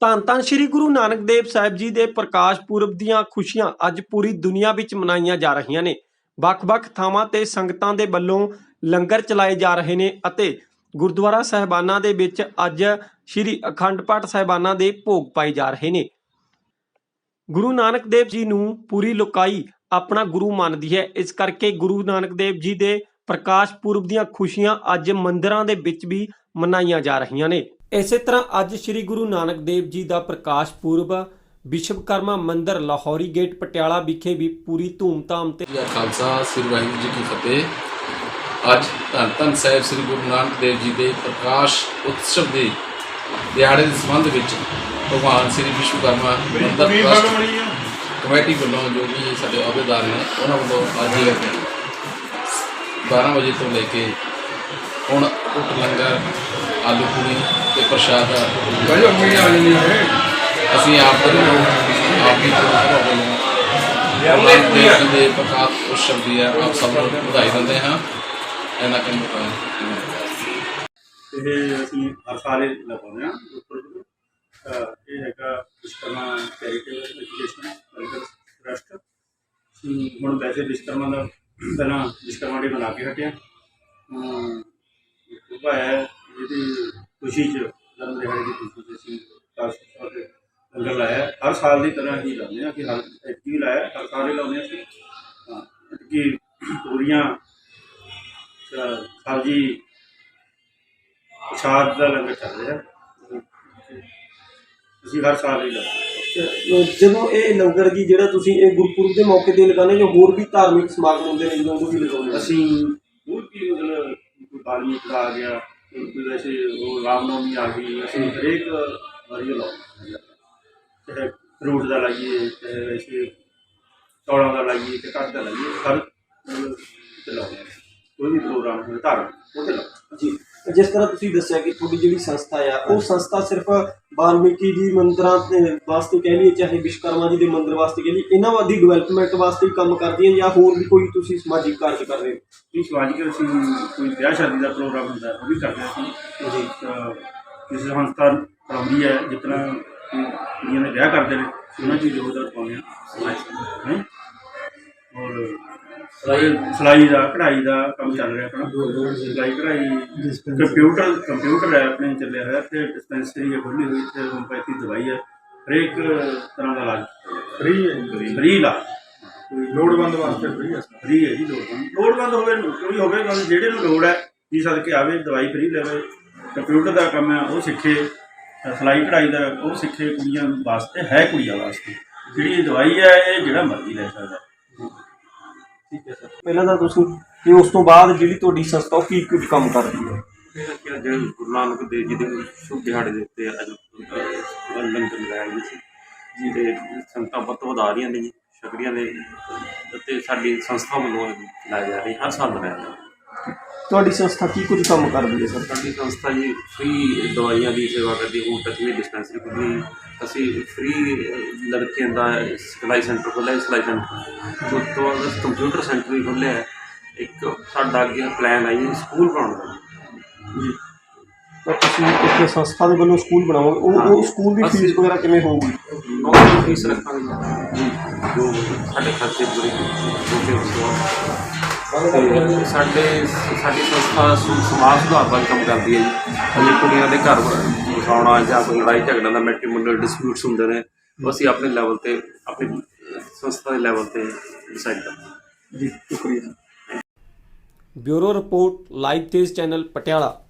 ਧੰਨ ਧੰਨ ਸ੍ਰੀ ਗੁਰੂ ਨਾਨਕ ਦੇਵ ਸਾਹਿਬ ਜੀ ਦੇ ਪ੍ਰਕਾਸ਼ ਪੁਰਬ ਦੀਆਂ ਖੁਸ਼ੀਆਂ ਅੱਜ ਪੂਰੀ ਦੁਨੀਆ ਵਿੱਚ ਮਨਾਈਆਂ ਜਾ ਰਹੀਆਂ ਨੇ। ਵੱਖ-ਵੱਖ ਥਾਵਾਂ ਤੇ ਸੰਗਤਾਂ ਦੇ ਵੱਲੋਂ ਲੰਗਰ ਚਲਾਏ ਜਾ ਰਹੇ ਨੇ ਅਤੇ ਗੁਰਦੁਆਰਾ ਸਾਹਿਬਾਨਾਂ ਦੇ ਵਿੱਚ ਅੱਜ ਸ੍ਰੀ ਅਖੰਡ ਪਾਠ ਸਾਹਿਬਾਨਾਂ ਦੇ ਭੋਗ ਪਾਏ ਜਾ ਰਹੇ ਨੇ। ਗੁਰੂ ਨਾਨਕ ਦੇਵ ਜੀ ਨੂੰ ਪੂਰੀ ਲੋਕਾਈ ਆਪਣਾ ਗੁਰੂ ਮੰਨਦੀ ਹੈ। ਇਸ ਕਰਕੇ ਗੁਰੂ ਨਾਨਕ ਦੇਵ ਜੀ ਦੇ ਪ੍ਰਕਾਸ਼ ਪੁਰਬ ਦੀਆਂ ਖੁਸ਼ੀਆਂ ਅੱਜ ਮੰਦਿਰਾਂ ਦੇ ਵਿੱਚ ਵੀ ਮਨਾਈਆਂ ਜਾ ਰਹੀਆਂ ਨੇ। ਇਸੇ ਤਰ੍ਹਾਂ ਅੱਜ ਸ੍ਰੀ ਗੁਰੂ ਨਾਨਕ ਦੇਵ ਜੀ ਦਾ ਪ੍ਰਕਾਸ਼ ਪੁਰਬ ਵਿਸ਼ਵਕਰਮਾ ਮੰਦਿਰ ਲਾਹੌਰੀ ਗੇਟ ਪਟਿਆਲਾ ਵਿਖੇ ਵੀ ਪੂਰੀ ਧੂਮਧਾਮ ਤੇ ਜੀ ਖਾਲਸਾ ਸ੍ਰੀ ਵਾਹਿਗੁਰੂ ਜੀ ਕੀ ਫਤਿਹ। ਅੱਜ ਧੰਨ ਧੰਨ ਸਾਹਿਬ ਸ੍ਰੀ ਗੁਰੂ ਨਾਨਕ ਦੇਵ ਜੀ ਦੇ ਪ੍ਰਕਾਸ਼ ਉਤਸਵ ਦੇ ਦਿਹਾੜੇ ਦੇ ਸੰਬੰਧ ਵਿੱਚ ਭਗਵਾਨ ਸ੍ਰੀ ਵਿਸ਼ਵਕਰਮਾ ਮੰਦਿਰ ਟਰਸਟ ਕਮੇਟੀ ਵੱਲੋਂ ਜੋ ਵੀ ਸਾਡੇ ਅਹੁਦੇਦਾਰ ਨੇ ਉਹਨਾਂ ਵੱਲੋਂ ਅੱਜ 12 ਵਜੇ ਤੋਂ ਲੈ ਕੇ ਹੁਣ ਟੁੱਟ ਲੰਗਰ ਆਲੂ ਪੂਰੀ ਤੇ ਪ੍ਰਸ਼ਾਦ ਅਸੀਂ ਆਪ ਦੇ ਆਪ ਦੀ ਤਰਫੋਂ ਵੱਲੋਂ ਗੁਰੂ ਦੇਵ ਜੀ ਦੇ ਪ੍ਰਕਾਸ਼ ਉਤਸਵ ਦੀ ਹੈ ਆਪ ਸਭ ਨੂੰ ਵਧਾਈ ਦਿੰਦੇ ਹਾਂ। ਇਹਨਾਂ ਕੰਮ ਇਹ ਅਸੀਂ ਹਰ ਸਾਲ ਹੀ ਲਗਾਉਂਦੇ ਹਾਂ। ਇਹ ਹੈਗਾ Vishwakarma charitable education welfare trust ਅਸੀਂ ਹੁਣ ਵੈਸੇ ਵਿਸ਼ਕਰਮਾ ਦਾ ਪਹਿਲਾਂ ਵਿਸ਼ਕਰਮਾ ਡੇ ਮਨਾ ਕੇ ਹਟਿਆ ਉਹ ਹੈ। ਖੁਸ਼ੀ ਚ ਜਨਮ ਦਿਹਾੜੇ ਦੀ ਖੁਸ਼ੀ ਚ ਅਸੀਂ ਖਾਸ ਤੌਰ ਤੇ ਲੰਗਰ ਲਾਇਆ। ਹਰ ਸਾਲ ਦੀ ਤਰ੍ਹਾਂ ਹੀ ਲਾਉਂਦੇ ਹਾਂ ਕਿ ਹਰ ਐਤਕੀ ਲਾਇਆ ਹਰ ਸਾਲ ਹੀ ਲਾਉਂਦੇ ਅਸੀਂ। ਹਾਂ ਕਿ ਪੂਰੀਆਂ ਸਬਜ਼ੀ ਪ੍ਰਸ਼ਾਦ ਦਾ ਲੰਗਰ ਚੱਲ ਰਿਹਾ ਅਸੀਂ ਹਰ ਸਾਲ ਹੀ ਲਾਉਂਦੇ ਜਦੋਂ ਇਹ ਲੰਗਰ ਜੀ ਜਿਹੜਾ ਤੁਸੀਂ ਇਹ ਗੁਰਪੁਰਬ ਦੇ ਮੌਕੇ ਤੇ ਲਗਾਉਂਦੇ ਜੋ ਹੋਰ ਵੀ ਧਾਰਮਿਕ ਸਮਾਗਮ ਹੁੰਦੇ ਨੇ ਜਦੋਂ ਉਹ ਵੀ ਲਗਾਉਂਦੇ ਅਸੀਂ ਹੋਰ ਵੀ ਮਤਲਬ ਕੋਈ ਬਾਲਮੀਕ ਦਾ ਆ ਗਿਆ ਵੈਸੇ ਉਹ ਰਾਮਨੌਮੀ ਆ ਗਈ ਅਸੀਂ ਹਰੇਕ ਵਾਰੀ ਲਾਉਂਦੇ ਹਾਂ। ਚਾਹੇ ਫਰੂਟ ਦਾ ਲਾਈਏ ਚਾਹੇ ਵੈਸੇ ਚੌਲਾਂ ਦਾ ਲਾਈਏ ਤੇ ਦਾ ਲਾਈਏ ਹਰ ਤੇ ਲਾਉਂਦੇ ਕੋਈ ਵੀ ਪ੍ਰੋਗਰਾਮ ਹੋਵੇ ਧਾਰਮਿਕ ਉਹ ਤੇ ਲਾਉਂਦੇ ਹਾਂ। ਜੀ ਜਿਸ ਤਰ੍ਹਾਂ ਤੁਸੀਂ ਦੱਸਿਆ ਕਿ ਤੁਹਾਡੀ ਜਿਹੜੀ ਸੰਸਥਾ ਆ ਉਹ ਸੰਸਥਾ ਸਿਰਫ ਵਾਲਮੀਕੀ ਜੀ ਮੰਦਰਾਂ ਦੇ ਵਾਸਤੇ ਕਹਿ ਲਈਏ ਚਾਹੇ ਵਿਸ਼ਵਕਰਮਾ ਜੀ ਦੇ ਮੰਦਿਰ ਵਾਸਤੇ ਕਹਿ ਲਈਏ ਇਹਨਾਂ ਦੀ ਡਿਵੈਲਪਮੈਂਟ ਵਾਸਤੇ ਹੀ ਕੰਮ ਕਰਦੀ ਹੈ ਜਾਂ ਹੋਰ ਵੀ ਕੋਈ ਤੁਸੀਂ ਸਮਾਜਿਕ ਕਾਰਜ ਕਰ ਰਹੇ ਹੋ? ਵੀ ਸਮਾਜਿਕ ਅਸੀਂ ਕੋਈ ਵਿਆਹ ਸ਼ਾਦੀ ਦਾ ਪ੍ਰੋਗਰਾਮ ਹੁੰਦਾ ਉਹ ਵੀ ਕਰਦੇ ਹਾਂ ਅਸੀਂ ਜੀ। ਜਿਸ ਸੰਸਥਾ ਕਰਾਉਂਦੀ ਹੈ ਜਿਤਨਾ ਕੁੜੀਆਂ ਦੇ ਵਿਆਹ ਕਰਦੇ ਨੇ ਉਹਨਾਂ ਦੀ ਯੋਗਦਾਨ ਪਾਉਂਦੇ ਆ ਹੈ? ਔਰ ਸਲਾਈ ਸਲਾਈ ਦਾ ਕਢਾਈ ਦਾ ਕੰਮ ਚੱਲ ਰਿਹਾ ਆਪਣਾ। ਸਲਾਈ ਕਢਾਈ ਕੰਪਿਊਟਰ ਕੰਪਿਊਟਰ ਹੈ ਆਪਣੇ ਚੱਲਿਆ ਹੋਇਆ ਤੇ ਡਿਸਪੈਂਸਰੀ ਹੈ ਖੁੱਲੀ ਹੋਈ ਤੇ ਹੋਮਪੈਥੀ ਦਵਾਈ ਹੈ। ਹਰੇਕ ਤਰ੍ਹਾਂ ਦਾ ਇਲਾਜ ਫ੍ਰੀ ਹੈ ਫ੍ਰੀ ਇਲਾਜ ਲੋੜਵੰਦ ਵਾਸਤੇ ਫ੍ਰੀ ਹੈ ਫ੍ਰੀ ਹੈ ਜੀ ਲੋੜਵੰਦ। ਲੋੜਵੰਦ ਹੋਵੇ ਕੋਈ ਹੋਵੇ ਭਾਵੇਂ ਜਿਹੜੇ ਨੂੰ ਲੋੜ ਹੈ ਜੀ ਸਦਕੇ ਆਵੇ ਦਵਾਈ ਫ੍ਰੀ ਲੈਵੇ ਕੰਪਿਊਟਰ ਦਾ ਕੰਮ ਹੈ ਉਹ ਸਿੱਖੇ ਸਿਲਾਈ ਕਢਾਈ ਦਾ ਉਹ ਸਿੱਖੇ ਕੁੜੀਆਂ ਵਾਸਤੇ ਹੈ ਕੁੜੀਆਂ ਵਾਸਤੇ। ਜਿਹੜੀ ਦਵਾਈ ਹੈ ਇਹ ਜਿਹੜਾ ਮਰਜ਼ੀ ਲੈ ਸਕਦਾ। ਠੀਕ ਹੈ ਸਰ। ਪਹਿਲਾਂ ਤਾਂ ਤੁਸੀਂ ਤੇ ਉਸ ਤੋਂ ਬਾਅਦ ਜਿਹੜੀ ਤੁਹਾਡੀ ਸੰਸਥਾ ਉਹ ਕੀ ਕੁਝ ਕੰਮ ਕਰਦੀ ਹੈ? ਫਿਰ ਕਿ ਅੱਜ ਗੁਰੂ ਨਾਨਕ ਦੇਵ ਜੀ ਦੇ ਸ਼ੁਭ ਦਿਹਾੜੇ ਦੇ ਉੱਤੇ ਅੱਜ ਅਹ, ਲੰਗਰ ਲਗਾਇਆ ਗਿਆ ਸੀ। ਜੀ। ਤੇ ਸੰਗਤਾਂ ਬਹੁਤ ਵੱਧ ਰਹੀਆਂ ਨੇ ਜੀ ਸ਼ਕਰੀਆਂ ਨੇ। ਅਤੇ ਸਾਡੀ ਸੰਸਥਾ ਵੱਲੋਂ ਲਾਇਆ ਜਾ ਰਹੀ ਹਰ ਸਾਲ ਲਗਾਇਆ ਜਾਂਦਾ ਤੁਹਾਡੀ ਸੰਸਥਾ ਕੀ ਕੁਝ ਕੰਮ ਕਰਦੀ ਹੈ ਸਰ? ਸਾਡੀ ਸੰਸਥਾ ਜੀ ਫ੍ਰੀ ਦਵਾਈਆਂ ਦੀ ਸੇਵਾ ਕਰਦੀ ਹੁਣ ਤੱਕ ਵੀ ਡਿਸਪੈਂਸਰੀ ਖੁੱਲ੍ਹੀ ਅਸੀਂ ਫ੍ਰੀ ਲੜਕਿਆਂ ਦਾ ਸਿਖਲਾਈ ਸੈਂਟਰ ਖੋਲ੍ਹਿਆ ਹੈ, ਸਿਖਲਾਈ ਸੈਂਟਰ ਉਸ ਤੋਂ ਬਾਅਦ ਕੰਪਿਊਟਰ ਸੈਂਟਰ ਵੀ ਖੋਲ੍ਹਿਆ ਹੈ। ਇੱਕ ਸਾਡਾ ਅੱਗੇ ਪਲਾਨ ਹੈ ਜੀ ਸਕੂਲ ਬਣਾਉਣ ਦਾ ਜੀ। ਤਾਂ ਤੁਸੀਂ ਇੱਕ ਸੰਸਥਾ ਦੇ ਵੱਲੋਂ ਸਕੂਲ ਬਣਾਓਗੇ। ਉਹ ਉਹ ਸਕੂਲ ਦੀ ਫੀਸ ਵਗੈਰਾ ਕਿਵੇਂ ਹੋਊਗੀ? ਬਹੁਤ ਫੀਸ ਰੱਖਾਂਗੇ ਜੀ। ਜੋ। ਸਾਡੇ ਖਰਚੇ ਪੂਰੇ ਹੋਗੇ ਉਸ ਤੋਂ ਤੇ ਸਾਡੇ, ਸਾਡੀ ਸੰਸਥਾ ਸੁ- ਸਮਾਜ ਸੁਧਾਰ ਦਾ ਕੰਮ ਕਰਦੀ ਹੈ ਜੀ। ਅਜੇ ਕੁੜੀਆਂ ਦੇ ਘਰ ਵਸਾਉਣਾ ਜਾਂ ਕੋਈ ਲੜਾਈ ਝਗੜਾ ਦਾ ਮੈਟ੍ਰੀਮੋਨੀਅਲ ਡਿਸਪਿਊਟਸ ਹੁੰਦੇ ਨੇ, ਉਹ ਅਸੀਂ ਆਪਣੇ ਲੈਵਲ ਤੇ, ਆਪਣੀ ਸੰਸਥਾ ਦੇ ਲੈਵਲ ਤੇ ਡਿਸਾਈਡ ਕਰਦੇ ਹਾਂ। ਜੀ, ਸ਼ੁਕਰੀਆ। Bureau report, live Tez channel, Patiala.